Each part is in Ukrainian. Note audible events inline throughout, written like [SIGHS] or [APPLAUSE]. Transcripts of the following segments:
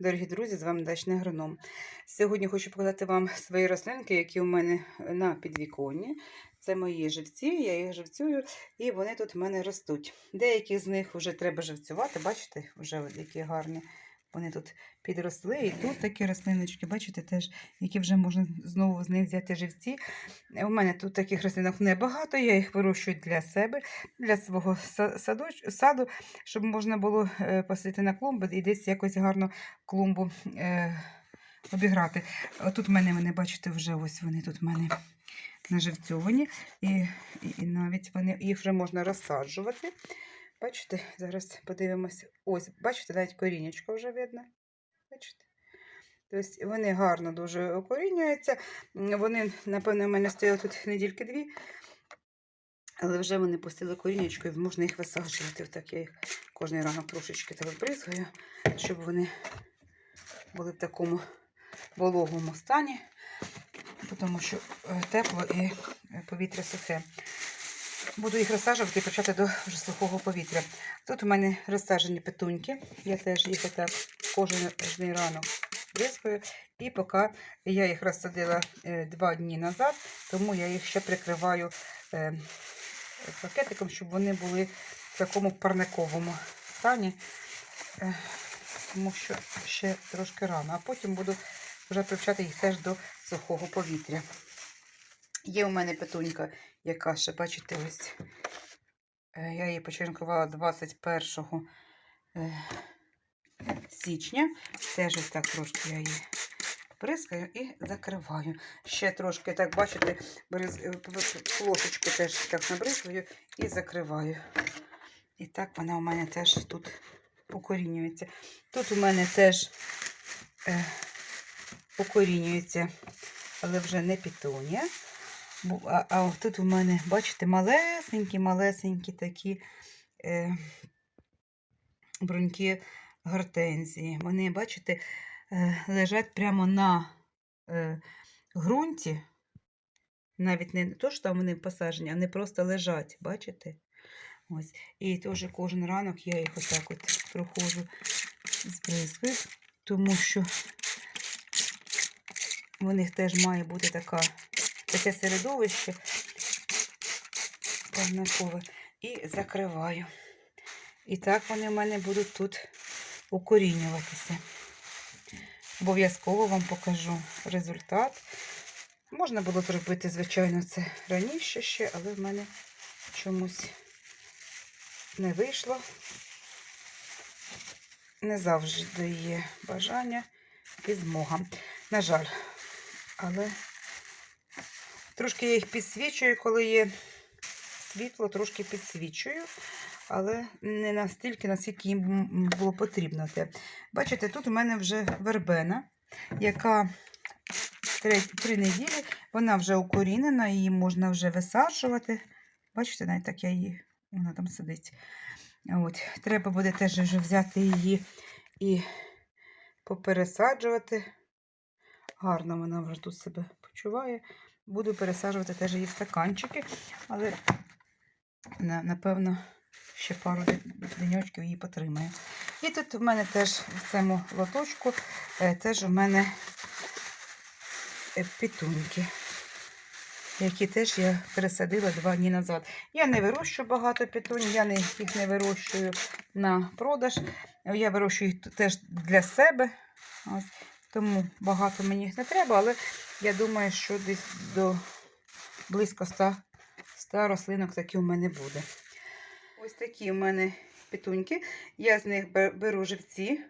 Дорогі друзі, з вами дачний агроном. Сьогодні хочу показати вам свої рослинки, які у мене на підвіконні. Це мої живці, я їх живцюю, і вони тут в мене ростуть. Деякі з них вже треба живцювати, бачите, вже які гарні. Вони тут підросли, і тут такі рослиночки, бачите, теж, які вже можна знову з них взяти живці. У мене тут таких рослинок небагато, я їх вирощую для себе, для свого саду, щоб можна було е, посадити на клумби і десь якось гарно клумбу е, обіграти. Тут в мене, вони, бачите, вже ось вони тут в мене наживцьовані, і, і навіть вони, їх вже можна розсаджувати. Бачите, зараз подивимося. Ось, бачите, навіть корінечко вже видно. Бачите? Тобто вони гарно дуже окорінюються. Вони, напевно, в мене стояли тут недільки дві, але вже вони пустили корінечко і можна їх висаджувати. Отак я їх кожен ранок трошечки так бризгаю, щоб вони були в такому вологому стані, тому що е, тепло і повітря сухе. Буду їх розсаджувати і почати до вже сухого повітря. Тут у мене розсаджені петуньки. Я теж їх отак кожен ранок бризкаю. І поки я їх розсадила е, два дні назад, тому я їх ще прикриваю е, пакетиком, щоб вони були в такому парниковому стані, е, тому що ще трошки рано. А потім буду вже привчати їх теж до сухого повітря. Є у мене петунька, яка ще, бачите, ось е, я її почеркувала 21 е, січня. Теж ось так трошки я її бризкаю і закриваю. Ще трошки, так, бачите, е, плошечку теж так набризкаю і закриваю. І так вона у мене теж тут укорінюється. Тут у мене теж е, укорінюється, але вже не пітонія. А, а тут у мене, бачите, малесенькі, малесенькі такі е, бруньки гортензії. Вони, бачите, е, лежать прямо на е, ґрунті. Навіть не то, що там вони посаджені, вони просто лежать, бачите? Ось. І теж кожен ранок я їх отак от проходжу з бризкою, тому що у них теж має бути така, таке середовище парникове. І закриваю. І так вони в мене будуть тут укорінюватися. Обов'язково вам покажу результат. Можна було зробити, звичайно, це раніше ще, але в мене чомусь не вийшло. Не завжди є бажання і змога. На жаль, але трошки я їх підсвічую, коли є світло, трошки підсвічую, але не настільки, наскільки їм було потрібно. те. Бачите, тут у мене вже вербена, яка три, три неділі, вона вже укорінена, її можна вже висаджувати. Бачите, навіть так я її, вона там сидить. От, треба буде теж вже взяти її і попересаджувати. Гарно вона вже тут себе почуває. Буду пересаджувати теж її в стаканчики, але напевно ще пару де- деньочків її потримаю. І тут в мене теж в цьому лоточку е, теж у мене е, петуньки, які теж я пересадила два дні назад. Я не вирощую багато петунь, я їх не вирощую на продаж. Я вирощую їх теж для себе. Ось. Тому багато мені їх не треба, але я думаю, що десь до близько 100, 100 рослинок такі у мене буде. Ось такі у мене петуньки. Я з них беру живці.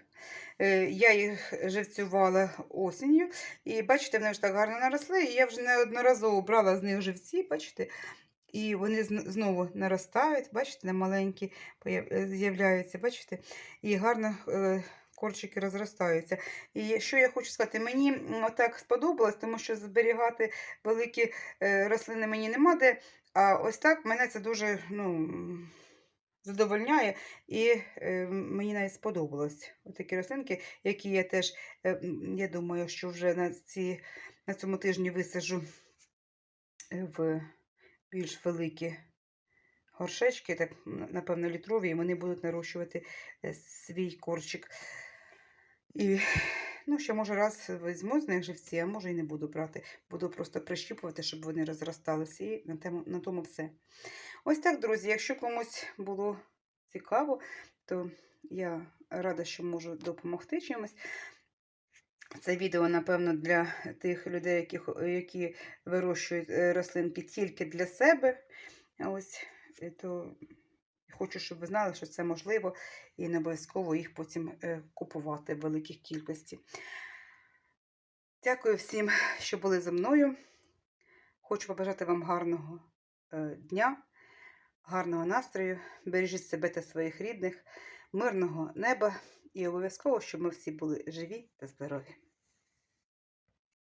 Е, Я їх живцювала осінню. І бачите, вони вже так гарно наросли. І я вже неодноразово брала з них живці, бачите. І вони знову наростають, бачите, маленькі е, з'являються, бачите, і гарно е, корчики розростаються. І що я хочу сказати, мені отак сподобалось, тому що зберігати великі е, рослини мені нема де. А ось так мене це дуже ну, задовольняє, і е, мені навіть сподобалось. Отакі рослинки, які я теж, е, я думаю, що вже на, ці, на цьому тижні висаджу в більш великі горшечки, так, напевно, літрові, і вони будуть нарощувати свій корчик. І, [SIGHS] ну, ще може раз візьму з них живці, а може і не буду брати. Буду просто прищіпувати, щоб вони розросталися. І на, тему, на тому все. Ось так, друзі. Якщо комусь було цікаво, то я рада, що можу допомогти чимось. Це відео, напевно, для тих людей, які, які вирощують е, рослинки тільки для себе. Ось, то хочу, щоб ви знали, що це можливо, і не обов'язково їх потім е, купувати в великих кількості. Дякую всім, що були зі мною. Хочу побажати вам гарного е, дня, гарного настрою. Бережіть себе та своїх рідних, мирного неба і обов'язково, щоб ми всі були живі та здорові.